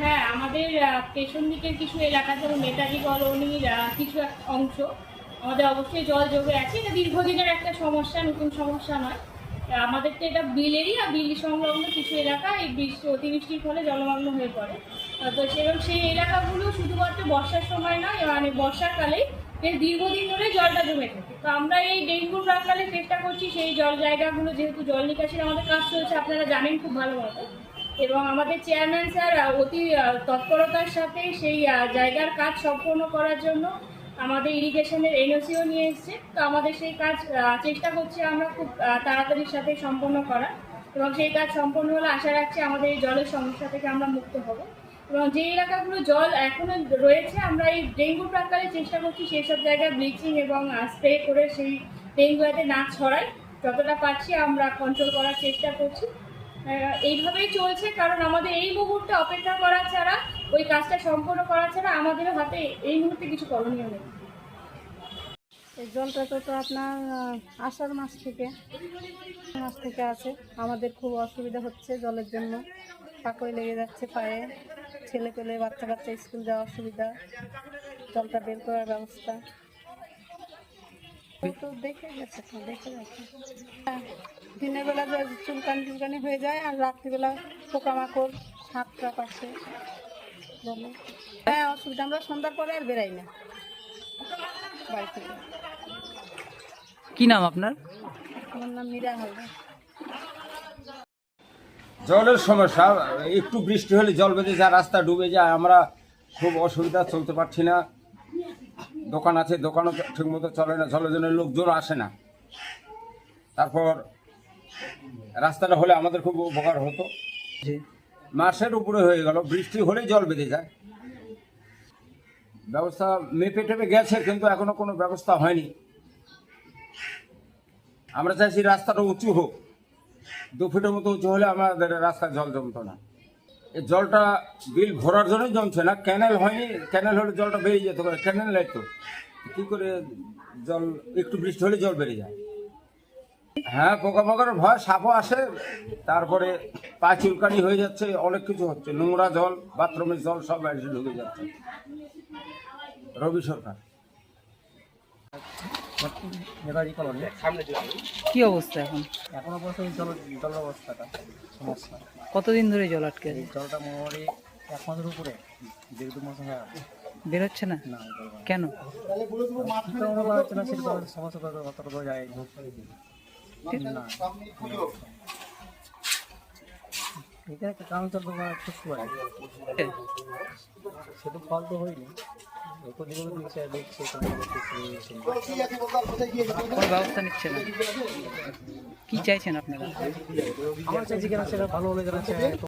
হ্যাঁ আমাদের পেছন দিকের কিছু এলাকা, যেমন নেতাজি কলোনির কিছু এক অংশ, আমাদের অবশ্যই জল জমে আছে। এটা দীর্ঘদিনের একটা সমস্যা, নতুন সমস্যা নয়। আমাদের তো এটা বিল এরিয়া বিল সংলগ্ন কিছু এলাকা, এই বৃষ্টি অতিবৃষ্টির ফলে জলমগ্ন হয়ে পড়ে। তো সেরকম সেই এলাকাগুলো শুধুমাত্র বর্ষার সময় নয় মানে বর্ষাকালে বেশ দীর্ঘদিন ধরে জলটা জমে থাকে। তো আমরা এই ডেঙ্গুর প্রাকালে চেষ্টা করছি সেই জল জায়গাগুলো, যেহেতু জল নিকাশির আমাদের কাজ চলছে, আপনারা জানেন খুব ভালো মতো এবং আমাদের চেয়ারম্যান স্যার অতি তৎপরতার সাথে সেই জায়গার কাজ সম্পন্ন করার জন্য আমাদের ইরিগেশনের এনওসিও নিয়ে এসছে। তো আমাদের সেই কাজ চেষ্টা করছি আমরা খুব তাড়াতাড়ির সাথে সম্পন্ন করার। এবং সেই কাজ সম্পন্ন হলে আশা রাখছি আমাদের এই জলের সমস্যা থেকে আমরা মুক্ত হব। এবং যে এলাকাগুলো জল এখনও রয়েছে, আমরা এই ডেঙ্গু প্রাকালে চেষ্টা করছি সেই সব জায়গায় ব্লিচিং এবং স্প্রে করে সেই ডেঙ্গু যাতে না ছড়ায় যতটা পারছি আমরা কন্ট্রোল করার চেষ্টা করছি। এইভাবেই চলছে কারণ আমাদের এই মুহূর্তে অপেক্ষা করা ছাড়া ওই কাজটা সম্পূর্ণ করা ছাড়া আমাদেরও হাতে এই মুহূর্তে কিছু করণীয় নেই। এই জলটা তো আপনার আষাঢ় মাস থেকে মাস থেকে আছে। আমাদের খুব অসুবিধা হচ্ছে জলের জন্য। পাকড়ে লেগে যাচ্ছে পায়ে। ছেলে পেলে বাচ্চা কাচ্চা স্কুল যাওয়ার অসুবিধা। জলটা বের করার ব্যবস্থা। তো দেখে গেছে দেখে হ্যাঁ, দিনের বেলা চুলকানি চুলকানি হয়ে যায় আর রাত্রিবেলা পোকামাকড় সাপ টাপ আসে হ্যাঁ অসুবিধা আমরা সন্ধ্যার পরে আর বেরাই না। বাড়ি থেকে কি নাম আপনার? আমার নাম মীরা হালদার। জলের সমস্যা একটু বৃষ্টি হলে জল বেঁধে যায় রাস্তা ডুবে যায় আমরা খুব অসুবিধা চলতে পারছি না। দোকান আছে দোকানও ঠিকমতো চলে না জলের জন্য লোকজন আসে না। তারপর রাস্তাটা হলে আমাদের খুব উপকার হতো। মাসের উপরে হয়ে গেল বৃষ্টি হলেই জল বেঁধে যায়। ব্যবস্থা মেপে টেপে গেছে কিন্তু এখনও কোনো ব্যবস্থা হয়নি। আমরা চাইছি রাস্তাটা উঁচু হোক। দু ফিটের মতো উঁচু হলে আমাদের রাস্তায় জল জমতো না। এই জলটা বিল ভরার জন্যই জমছে না। ক্যানেল হয়নি ক্যানেল হলে জলটা বেরিয়ে যেত ক্যানেল নাই তো। কী করে জল একটু বৃষ্টি হলে জল বেরিয়ে যায়। হ্যাঁ পোকামাকড়ের ভয় সাপও আসে তারপরে পা চুলকানি হয়ে যাচ্ছে অনেক কিছু হচ্ছে। নোংরা জল বাথরুমের জল সব এসে ঢুকে যাচ্ছে। রবি সরকার। কি অবস্থা এখন? এখনও পর্যন্ত জল জল অবস্থাটা সমস্যা। কতদিন ধরে জল আটকে আছে? জলটা মোটামুটি এক মাসের উপরে দেড় দু মাস হয়ে বেরোচ্ছে না? না কেন? সমস্যা ফল তো হয়নি ব্যবস্থা নিচ্ছে না কি চাইছেন আপনারা? আমার চাইছি সেটা ভালো হলে কেন